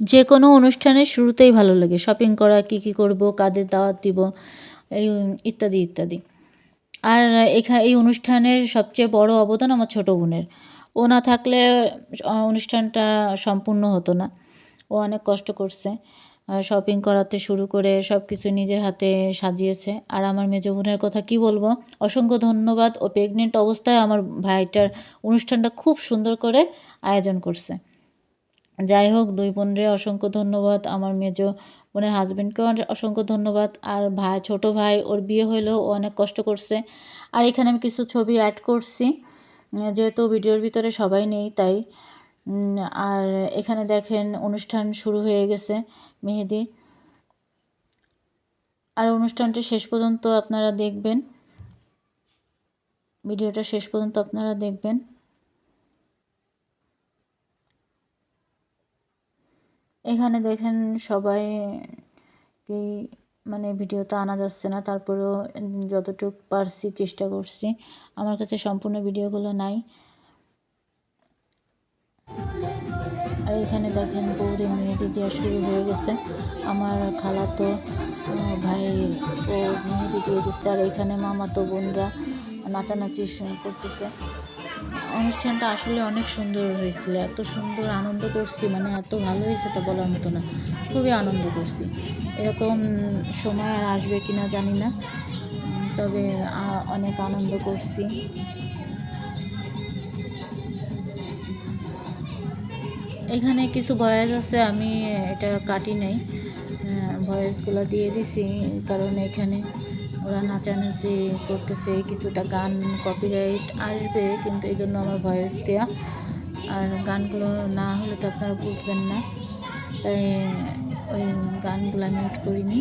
যে কোনো অনুষ্ঠানের শুরুতেই ভালো লাগে। শপিং করা, কী কী করব, কাদের দাওয়াত দিব, এই ইত্যাদি ইত্যাদি। আর এখা, এই অনুষ্ঠানের সবচেয়ে বড় অবদান আমার ছোটো বোনের। ও না থাকলে অনুষ্ঠানটা সম্পূর্ণ হতো না। ও অনেক কষ্ট করছে। শপিং করাতে শুরু করে সব কিছু নিজের হাতে সাজিয়েছে। আর আমার মেজো বোনের কথা কি বলব? অসংখ্য ধন্যবাদ। ও প্রেগনেন্ট অবস্থায় আমার ভাইটার অনুষ্ঠানটা খুব সুন্দর করে আয়োজন করছে। যাই হোক, দুই বোনরে অসংখ্য ধন্যবাদ। আমার মেজো বোনের হাজব্যান্ডকেও অসংখ্য ধন্যবাদ। আর ভাই, ছোট ভাই, ওর বিয়ে হইলেও ও অনেক কষ্ট করছে। আর এখানে আমি কিছু ছবি অ্যাড করছি। যেহেতু ভিডিওর ভিতরে সবাই নেই, তাই আর এখানে দেখেন অনুষ্ঠান শুরু হয়ে গেছে মেহেদি। আর অনুষ্ঠানটি শেষ পর্যন্ত আপনারা দেখবেন। ভিডিওটা শেষ পর্যন্ত আপনারা দেখবেন। এখানে দেখেন সবাই কি মানে ভিডিওতে আনা যাচ্ছে না, তারপরেও যতটুকু পারছি চেষ্টা করছি। আমার কাছে সম্পূর্ণ ভিডিওগুলো নাই। আর এখানে দেখেন বৌদি মেহেদি দেওয়া শুরু হয়ে গেছে। আমার খালা তো ভাই ও মেহেদি দিয়ে দিচ্ছে। আর এখানে মামা তো বোনরা নাচানাচি করতেছে। অনুষ্ঠানটা আসলে অনেক সুন্দর হয়েছিল। এত সুন্দর আনন্দ করছি মানে এত ভালো হয়েছে তা বলার মতো না। খুবই আনন্দ করছি। এরকম সময় আর আসবে কি না জানি না। তবে অনেক আনন্দ করছি। এখানে কিছু ভয়েস আছে, আমি এটা কাটি নাই। ভয়েসগুলো দিয়ে দিছি, কারণ এখানে ওরা নাচানাচি করতেছে, কিছুটা গান কপিরাইট আসবে, কিন্তু এই জন্য আমার ভয়েস দেওয়া আর গানগুলো না হলে তো আপনারা বুঝবেন না, তাই ওই গানগুলো মিউট করিনি।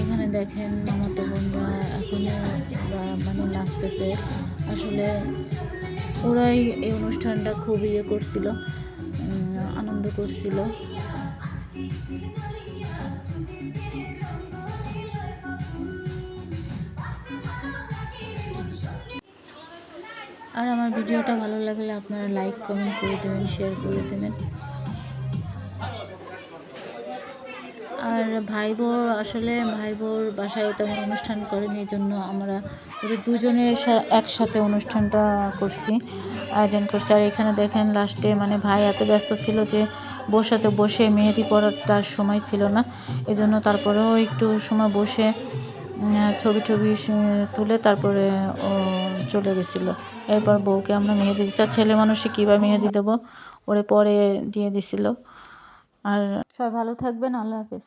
এখানে দেখেন মামাতো বোনরা এখনও মানে নাচতেছে। আসলে ওরাই এই অনুষ্ঠানটা খুব ইয়ে করছিল আনন্দ করছিল। আর আমার ভিডিওটা ভালো লাগলে আপনারা লাইক কমেন্ট করে দেবেন শেয়ার করে দেবেন। আর ভাই বোর আসলে ভাই বোর বাসায় তেমন অনুষ্ঠান করেনি, এই জন্য আমরা ওদের দুজনের একসাথে অনুষ্ঠানটা করছি, আয়োজন করছি। আর এখানে দেখেন লাস্টে মানে ভাই এত ব্যস্ত ছিল যে বসাতে বসে মেহেদি পড়ার তার সময় ছিল না, এজন্য তারপরেও একটু সময় বসে ছবি টবি তুলে তারপরে ও চলে গেছিল। এরপর বউকে আমরা মেহেদি দিচ্ছি আর ছেলে মানুষে কীভাবে মেহেদি দেবো? ওরে পরে দিয়ে দিছিল। আর সবাই ভালো থাকবেন। আল্লাহ হাফেজ।